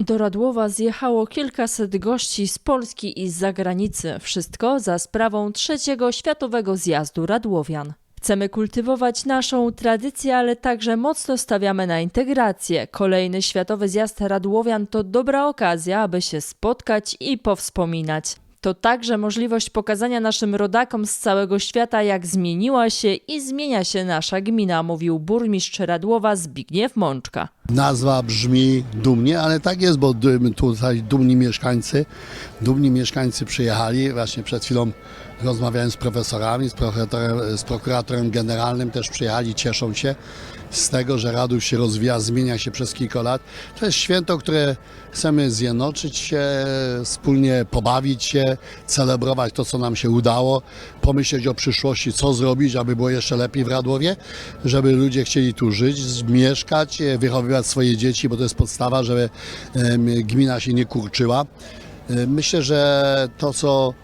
Do Radłowa zjechało kilkaset gości z Polski i z zagranicy. Wszystko za sprawą trzeciego Światowego Zjazdu Radłowian. Chcemy kultywować naszą tradycję, ale także mocno stawiamy na integrację. Kolejny Światowy Zjazd Radłowian to dobra okazja, aby się spotkać i powspominać. To także możliwość pokazania naszym rodakom z całego świata, jak zmieniła się i zmienia się nasza gmina, mówił burmistrz Radłowa Zbigniew Mączka. Nazwa brzmi dumnie, ale tak jest, bo tutaj dumni mieszkańcy, dumni mieszkańcy przyjechali. Właśnie przed chwilą rozmawiałem z profesorami, z prokuratorem, z prokuratorem generalnym też przyjechali, cieszą się z tego, że Radów się rozwija, zmienia się przez kilka lat. To jest święto, które chcemy zjednoczyć się, wspólnie pobawić się, celebrować to, co nam się udało, pomyśleć o przyszłości, co zrobić, aby było jeszcze lepiej w Radłowie, żeby ludzie chcieli tu żyć, mieszkać, e, wychowywać swoje dzieci, bo to jest podstawa, żeby gmina się nie kurczyła. E, Myślę, że to, co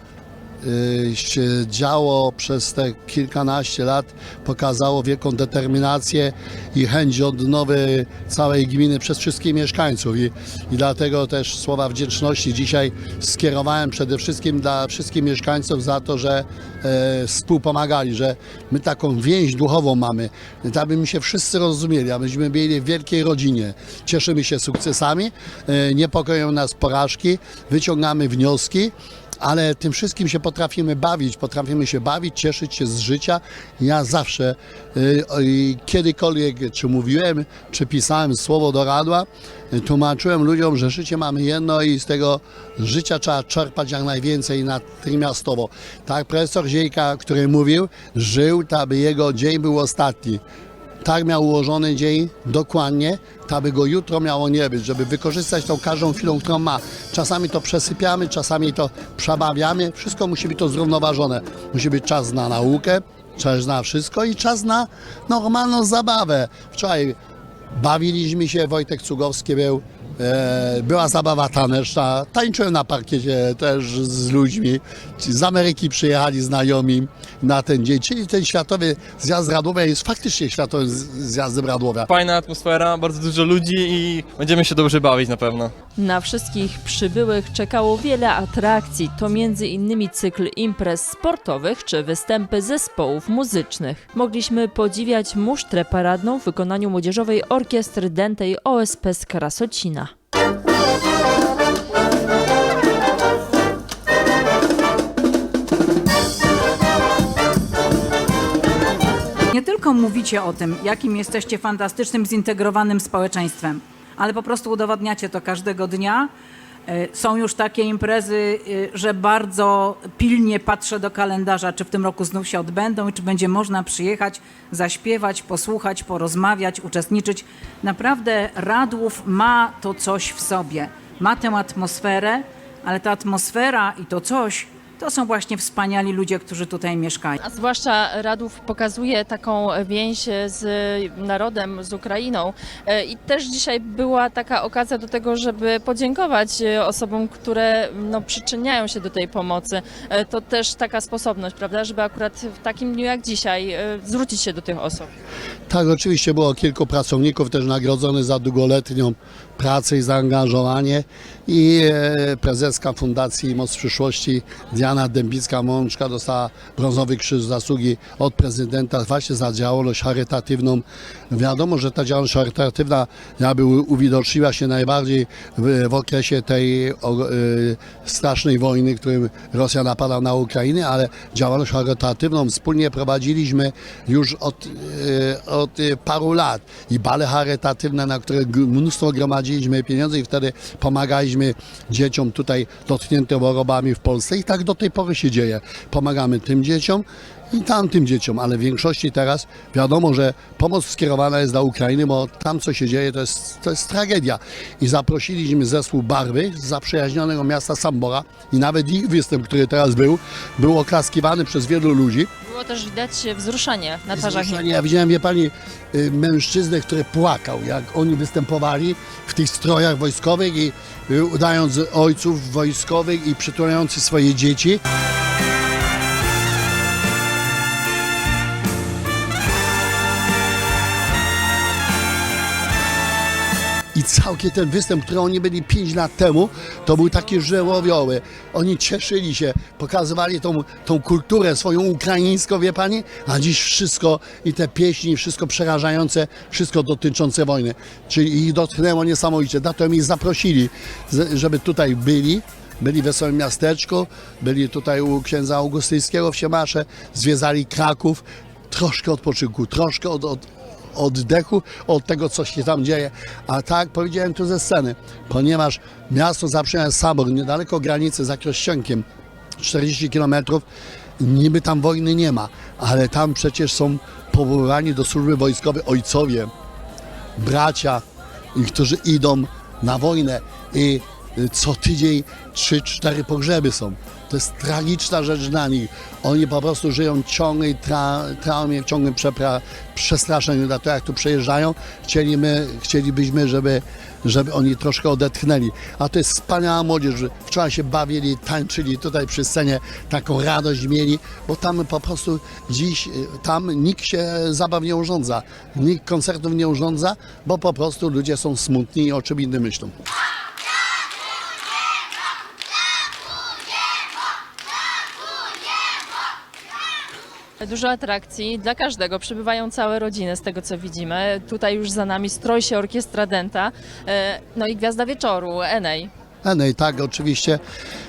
się działo przez te kilkanaście lat, pokazało wielką determinację i chęć odnowy całej gminy przez wszystkich mieszkańców. I, I dlatego też słowa wdzięczności dzisiaj skierowałem przede wszystkim dla wszystkich mieszkańców za to, że e, współpomagali, że my taką więź duchową mamy, abyśmy się wszyscy rozumieli, abyśmy byli w wielkiej rodzinie. Cieszymy się sukcesami, e, niepokoją nas porażki, wyciągamy wnioski ale tym wszystkim się potrafimy bawić, potrafimy się bawić, cieszyć się z życia. Ja zawsze, y, kiedykolwiek, czy mówiłem, czy pisałem słowo do radła, tłumaczyłem ludziom, że życie mamy jedno i z tego życia trzeba czerpać jak najwięcej natychmiastowo. Tak profesor Ziejka, który mówił, żył, aby jego dzień był ostatni tak miał ułożony dzień dokładnie, tak aby go jutro miało nie być, żeby wykorzystać tą każdą chwilą, którą ma. Czasami to przesypiamy, czasami to przebawiamy, wszystko musi być to zrównoważone. Musi być czas na naukę, czas na wszystko i czas na normalną zabawę. Wczoraj bawiliśmy się, Wojtek Cugowski był, była zabawa taneczna, tańczyłem na parkiecie też z ludźmi, z Ameryki przyjechali znajomi na ten dzień, czyli ten Światowy Zjazd Radłowia jest faktycznie Światowym Zjazdem Radłowia. Fajna atmosfera, bardzo dużo ludzi i będziemy się dobrze bawić na pewno. Na wszystkich przybyłych czekało wiele atrakcji, to innymi cykl imprez sportowych czy występy zespołów muzycznych. Mogliśmy podziwiać musztrę paradną w wykonaniu Młodzieżowej Orkiestry Dętej OSP z Krasocina. Nie tylko mówicie o tym, jakim jesteście fantastycznym, zintegrowanym społeczeństwem, ale po prostu udowadniacie to każdego dnia. E, Są już takie imprezy, e, że bardzo pilnie patrzę do kalendarza, czy w tym roku znów się odbędą i czy będzie można przyjechać, zaśpiewać, posłuchać, porozmawiać, uczestniczyć. Naprawdę Radłów ma to coś w sobie. Ma tę atmosferę, ale ta atmosfera i to coś to są właśnie wspaniali ludzie, którzy tutaj mieszkają. A zwłaszcza Radów pokazuje taką więź z narodem, z Ukrainą. E, I też dzisiaj była taka okazja do tego, żeby podziękować e, osobom, które no, przyczyniają się do tej pomocy. E, To też taka sposobność, prawda, żeby akurat w takim dniu jak dzisiaj zwrócić się do tych osób. Tak, oczywiście było kilku pracowników też nagrodzonych za długoletnią pracę i zaangażowanie i e, prezeska Fundacji Moc Przyszłości Diana Dębicka-Mączka dostała brązowy krzyż zasługi od prezydenta właśnie za działalność charytatywną. Wiadomo, że ta działalność charytatywna jakby uwidoczniła się najbardziej w, w okresie tej o, e, strasznej wojny, którym Rosja napada na Ukrainę, ale działalność charytatywną wspólnie prowadziliśmy już od, e, od e, paru lat i bale charytatywne, na które mnóstwo gromadziliśmy pieniędzy i wtedy pomagaliśmy dzieciom tutaj dotkniętym chorobami w Polsce i tak do tej pory się dzieje. Pomagamy tym dzieciom i tamtym dzieciom, ale w większości teraz wiadomo, że pomoc skierowana jest dla Ukrainy, bo tam co się dzieje to jest, to jest tragedia. I zaprosiliśmy zespół Barwy z zaprzyjaźnionego miasta Sambora i nawet ich występ, który teraz był, był oklaskiwany przez wielu ludzi. Było też widać wzruszenie na twarzach Wzruszenie. Ja widziałem, wie pani, y, mężczyznę, który płakał, jak oni występowali w tych strojach wojskowych i y, udając ojców wojskowych i przytulający swoje dzieci. I całkiem ten występ, który oni byli 5 lat temu, to był taki żełowiowy. Oni cieszyli się, pokazywali tą, tą kulturę swoją ukraińską, wie pani, a dziś wszystko i te pieśni, wszystko przerażające, wszystko dotyczące wojny. Czyli ich dotknęło niesamowicie. Dlatego ich zaprosili, żeby tutaj byli. Byli w Wesołym Miasteczku, byli tutaj u księdza Augustyńskiego w Siemasze, zwiedzali Kraków, troszkę odpoczynku, troszkę od, od, oddechu od tego, co się tam dzieje. A tak powiedziałem tu ze sceny, ponieważ miasto zaprzyja Sabor, niedaleko granicy za Krościenkiem, 40 kilometrów, niby tam wojny nie ma, ale tam przecież są powołani do służby wojskowej ojcowie, bracia, którzy idą na wojnę i co tydzień trzy, cztery pogrzeby są. To jest tragiczna rzecz dla nich. Oni po prostu żyją w ciągłej tra, traumie, w ciągłym przestraszeniu. Dlatego jak tu przejeżdżają, chcieliśmy, chcielibyśmy, żeby, żeby oni troszkę odetchnęli. A to jest wspaniała młodzież. Wczoraj się bawili, tańczyli tutaj przy scenie, taką radość mieli, bo tam po prostu dziś, y, tam nikt się zabaw nie urządza, nikt koncertów nie urządza, bo po prostu ludzie są smutni i o czym innym myślą. Dużo atrakcji dla każdego. Przybywają całe rodziny z tego co widzimy. Tutaj już za nami stroi się orkiestra Denta. E, No i gwiazda wieczoru, Enej. I tak, oczywiście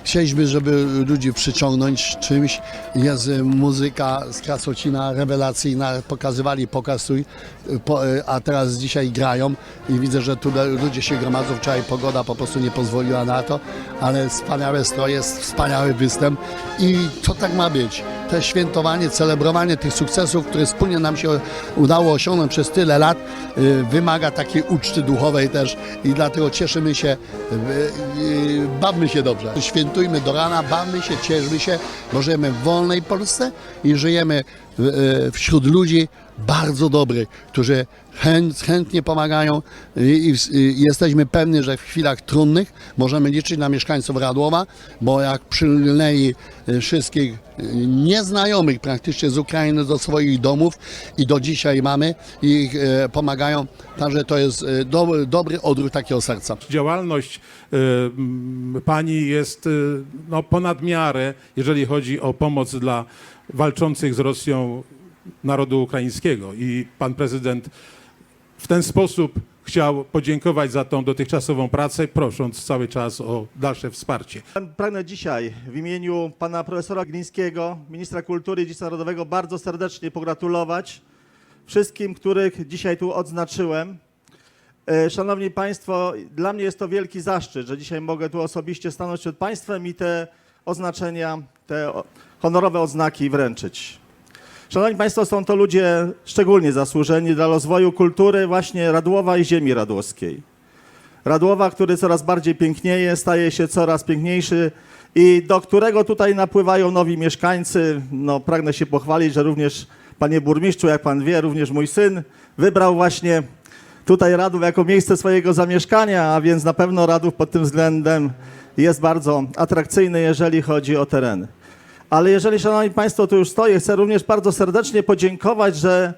chcieliśmy, żeby ludzi przyciągnąć czymś. Jest muzyka z Krasocina rewelacyjna, pokazywali pokaz, y, a teraz dzisiaj grają i widzę, że tu ludzie się gromadzą. Wczoraj pogoda po prostu nie pozwoliła na to, ale wspaniałe stroje, wspaniały występ i to tak ma być. To świętowanie, celebrowanie tych sukcesów, które wspólnie nam się udało osiągnąć przez tyle lat, y, wymaga takiej uczty duchowej też i dlatego cieszymy się, y, bawmy się dobrze. Świętujmy do rana, bawmy się, cieszmy się, bo żyjemy w wolnej Polsce i żyjemy y, wśród ludzi bardzo dobrych, którzy chęt, chętnie pomagają i, i, i jesteśmy pewni, że w chwilach trudnych możemy liczyć na mieszkańców Radłowa, bo jak przylgnęli y, wszystkich y, nieznajomych praktycznie z Ukrainy do swoich domów i do dzisiaj mamy i ich y, pomagają, także to jest y, do, dobry odruch takiego serca. Działalność y, pani jest y, no, ponad miarę, jeżeli chodzi o pomoc dla walczących z Rosją narodu ukraińskiego. I pan prezydent w ten sposób chciał podziękować za tą dotychczasową pracę, prosząc cały czas o dalsze wsparcie. Pragnę dzisiaj w imieniu pana profesora Glińskiego, ministra kultury i dziedzictwa narodowego, bardzo serdecznie pogratulować wszystkim, których dzisiaj tu odznaczyłem. E, Szanowni Państwo, dla mnie jest to wielki zaszczyt, że dzisiaj mogę tu osobiście stanąć przed Państwem i te oznaczenia, te honorowe oznaki wręczyć. Szanowni Państwo, są to ludzie szczególnie zasłużeni dla rozwoju kultury właśnie Radłowa i ziemi radłowskiej. Radłowa, który coraz bardziej pięknieje, staje się coraz piękniejszy i do którego tutaj napływają nowi mieszkańcy. No, pragnę się pochwalić, że również panie burmistrzu, jak pan wie, również mój syn wybrał właśnie tutaj Radów jako miejsce swojego zamieszkania, a więc na pewno Radów pod tym względem jest bardzo atrakcyjny, jeżeli chodzi o tereny. Ale jeżeli, szanowni państwo, tu już stoję, chcę również bardzo serdecznie podziękować, że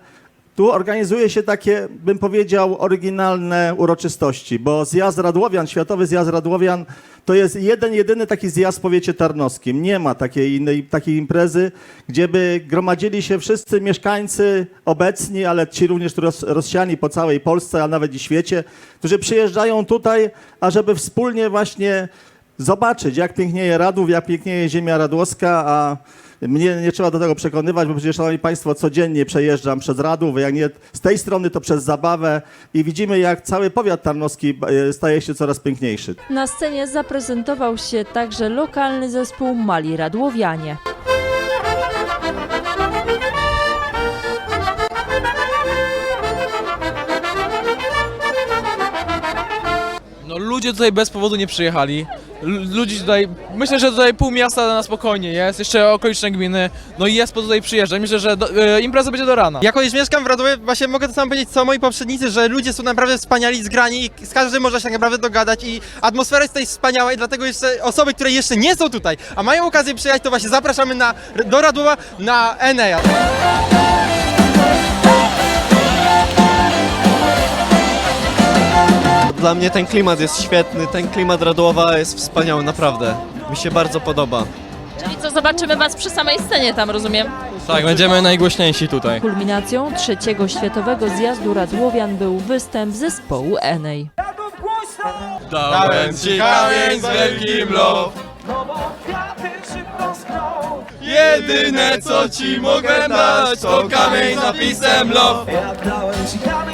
tu organizuje się takie, bym powiedział, oryginalne uroczystości, bo zjazd Radłowian, Światowy Zjazd Radłowian, to jest jeden, jedyny taki zjazd w powiecie tarnowskim. Nie ma takiej innej takiej imprezy, gdzie by gromadzili się wszyscy mieszkańcy obecni, ale ci również roz, rozsiani po całej Polsce, a nawet i świecie, którzy przyjeżdżają tutaj, ażeby wspólnie właśnie zobaczyć, jak pięknieje Radów, jak pięknieje ziemia radłowska, a mnie nie trzeba do tego przekonywać, bo przecież, szanowni państwo, codziennie przejeżdżam przez Radów, jak nie z tej strony, to przez Zabawę i widzimy, jak cały powiat tarnowski e, staje się coraz piękniejszy. Na scenie zaprezentował się także lokalny zespół Mali Radłowianie. Ludzie tutaj bez powodu nie przyjechali. Ludzi tutaj, myślę, że tutaj pół miasta na spokojnie jest, jeszcze okoliczne gminy, no i jest po tutaj przyjeżdżać. Myślę, że do, e, impreza będzie do rana. Jako iż mieszkam w Radowie, właśnie mogę to samo powiedzieć co moi poprzednicy, że ludzie są naprawdę wspaniali, zgrani i z każdym można się tak naprawdę dogadać i atmosfera jest tutaj wspaniała i dlatego jeszcze osoby, które jeszcze nie są tutaj, a mają okazję przyjechać, to właśnie zapraszamy na, do Radłowa na Enea. Dla mnie ten klimat jest świetny, ten klimat Radłowa jest wspaniały, naprawdę. Mi się bardzo podoba. Czyli co, zobaczymy Was przy samej scenie tam, rozumiem? Tak, będziemy najgłośniejsi tutaj. Kulminacją trzeciego Światowego Zjazdu Radłowian był występ zespołu Enej. Dałem ci kamień z wielkim love. Jedyne co ci mogę dać to kamień z napisem love. Jak dałem ci kamień